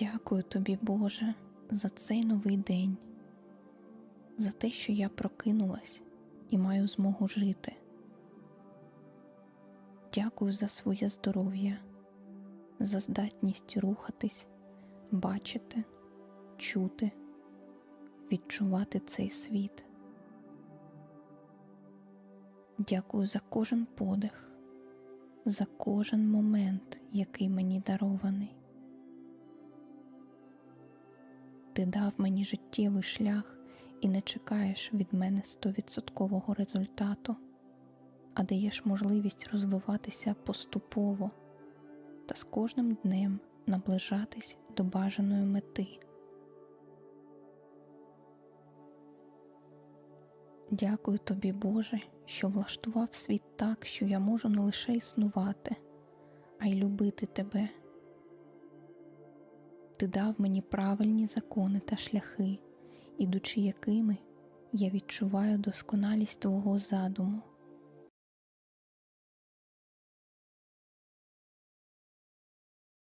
Дякую тобі, Боже, за цей новий день, за те, що я прокинулась і маю змогу жити. Дякую за своє здоров'я, за здатність рухатись, бачити, чути, відчувати цей світ. Дякую за кожен подих, за кожен момент, який мені дарований. Ти дав мені життєвий шлях і не чекаєш від мене стовідсоткового результату, а даєш можливість розвиватися поступово та з кожним днем наближатись до бажаної мети. Дякую тобі, Боже, що влаштував світ так, що я можу не лише існувати, а й любити тебе. Ти дав мені правильні закони та шляхи, ідучи якими я відчуваю досконалість твого задуму.